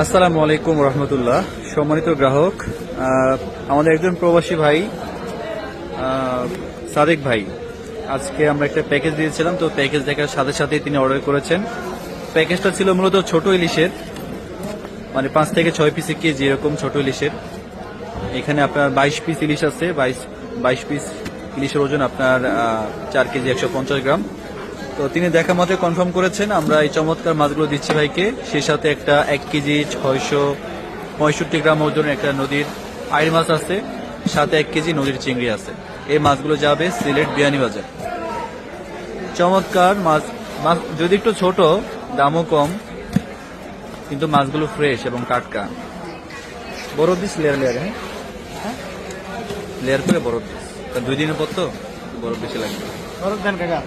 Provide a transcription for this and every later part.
আসসালামু আলাইকুম রহমতুল্লাহ। সম্মানিত গ্রাহক আমাদের একজন প্রবাসী ভাই সাদেক ভাই, আজকে আমরা একটা প্যাকেজ দিয়েছিলাম, তো প্যাকেজ দেখার সাথে সাথে তিনি অর্ডার করেছেন। প্যাকেজটা ছিল মূলত ছোট ইলিশের মানে পাঁচ থেকে ছয় পিসে কেজি এরকম ছোট ইলিশের। এখানে আপনার বাইশ পিস ইলিশ আছে, বাইশ বাইশ পিস ইলিশের ওজন আপনার চার কেজি একশো পঞ্চাশ গ্রাম। তো তিনি দেখা মতে কনফার্ম করেছেন, আমরা এই চমৎকার মাছগুলো দিচ্ছি ভাইকে। সেই সাথে একটা এক কেজি ছয়শো পঁয়ষট্টি গ্রাম ওজনের একটা নদীর আইর মাছ আছে, সাথে এক কেজি নদীর চিংড়ি আছে। এই মাছগুলো যাবে সিলেট বিয়ানীবাজার চমৎকার মাছ মাছ যদি একটু ছোট, দামও কম, কিন্তু মাছগুলো ফ্রেশ এবং টাটকা। বড় দিস লেয়ার লেয়ার হ্যাঁ? লেয়ার করে বড় পিস দুই দিনের পর তো বড় বেশি লাগবে। বরফ দেন কাকা।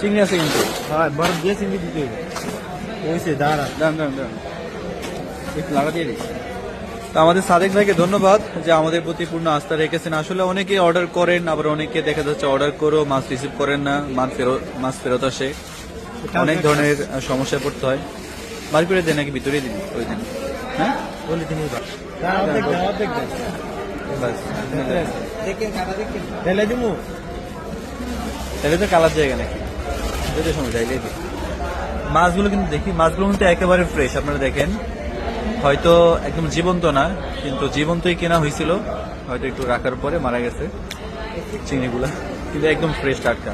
চিংড়ি আছে কিন্তু হ্যাঁ বরফ দিয়ে চিংড়ি দিতে হবে ওইসে দাঁড়া দাম দাম দাম একটু লাগা দিয়ে দিই তো আমাদের সাদেক ভাইকে ধন্যবাদ যে আমাদের প্রতি পূর্ণ আস্থা রেখেছেন। আসলে অনেকে অর্ডার করেন আবার অনেকে দেখা যাচ্ছে অর্ডার করো মাছ রিসিভ করেন না মাছ ফেরত মাছ ফেরত আসে। অনেক ধরনের সমস্যায় পড়তে হয়। বার করে দেন নাকি ভিতরে দিন? ওই দিন। হ্যাঁ? বলে দিমু। তাহলে তো কালার জায়গা নাকি? মাছগুলো কিন্তু দেখি, মাছগুলো কিন্তু একেবারে ফ্রেশ আপনারা দেখেন। হয়তো একদম জীবন্ত না, কিন্তু জীবন্তই কেনা হয়েছিল। হয়তো একটু রাখার পরে মারা গেছে চিংড়িগুলা কিন্তু একদম ফ্রেশ টাটকা।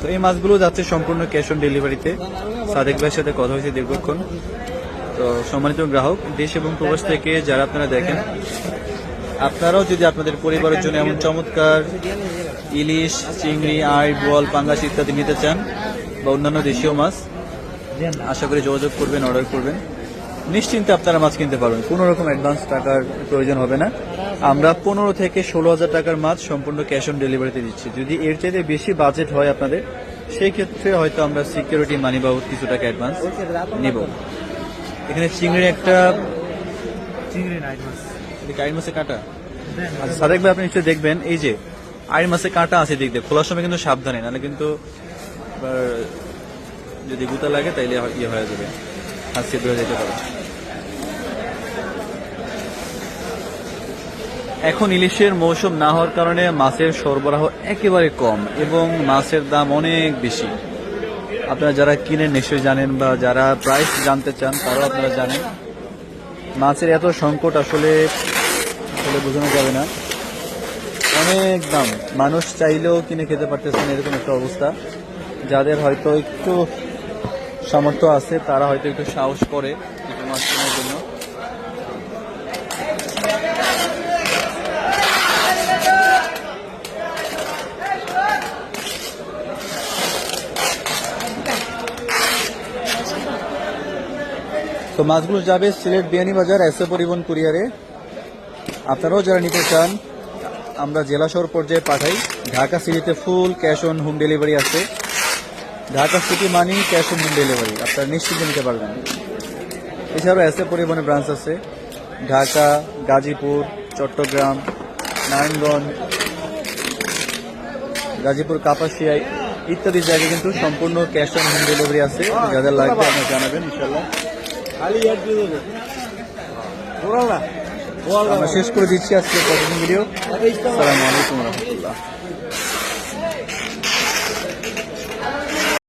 তো এই মাছগুলো যাচ্ছে সম্পূর্ণ ক্যাশ অন ডেলিভারিতে সাদেক ভাইয়ের সাথে কথা হয়েছে দীর্ঘক্ষণ। তো সম্মানিত গ্রাহক, দেশ এবং প্রবাস থেকে যারা আপনারা দেখেন, আপনারাও যদি আপনাদের পরিবারের জন্য এমন চমৎকার ইলিশ, চিংড়ি, আই বল পাঙ্গাস ইত্যাদি নিতে চান বা অন্যান্য দেশীয় মাছ আশা করি যোগাযোগ করবেন অর্ডার করবেন। নিশ্চিন্তে আপনারা মাছ কিনতে পারবেন। কোনো রকম অ্যাডভান্স টাকার প্রয়োজন হবে না। আমরা পনেরো থেকে ষোলো হাজার টাকার মাছ সম্পূর্ণ ক্যাশ অন ডেলিভারিতে দিচ্ছি। যদি এর চাইতে বেশি বাজেট হয় আপনাদের সেই ক্ষেত্রে হয়তো আমরা সিকিউরিটি মানি বাবদ কিছু টাকা অ্যাডভান্স নিব। এখানে চিংড়ির একটা চিংড়ি আইন মাছে। কাটা। আচ্ছা সাদেক ভাই আপনি নিশ্চয়ই দেখবেন এই যে আইন মাসে কাঁটা আছে দেখতে খোলার সময় কিন্তু সাবধানে নাহলে কিন্তু যদি গুতা লাগে, তাইলে ইয়ে হয়ে যাবে। সিদ্ধ হয়ে যেতে পারে। এখন ইলিশের মৌসুম না হওয়ার কারণে মাছের সরবরাহ একেবারে কম এবং মাছের দাম অনেক বেশি। আপনারা যারা কিনে নিশ্চয়ই জানেন বা যারা প্রাইস জানতে চান, তারাও আপনারা জানেন। মাছের এত সংকট আসলে আসলে বোঝানো যাবে না। অনেক দাম। মানুষ চাইলেও কিনে খেতে পারতেছে না, এরকম একটা অবস্থা। যাদের হয়তো একটু সামর্থ্য আছে, তারা হয়তো একটু সাহস করে জন্য। তো মাছগুলো যাবে সিলেট বিয়ানী বাজার এসএ পরিবহন কুরিয়ারে। আপনারাও যারা নিতে চান, আমরা জেলা শহর পর্যায়ে পাঠাই। ঢাকা সিটিতে full cash on home delivery আছে। Dhaka city money, cash on delivery. আপনারা নিশ্চিন্তে নিতে পারবেন। এছাড়াও এসএ পরিবহনের ব্রাঞ্চ আছে। ঢাকা, গাজীপুর, চট্টগ্রাম, নারায়ণগঞ্জ, গাজীপুর, কাপাসিয়া ইত্যাদি জায়গায় কিন্তু সম্পূর্ণ ক্যাশ অন হোম ডেলিভারি আছে। যাদের লাগবে আপনারা জানাবেন ইনশাল্লাহ শেষ করে দিচ্ছি আজকে প্রতিদিন ভিডিও। আসসালামু আলাইকুম রহমতুল্লাহ।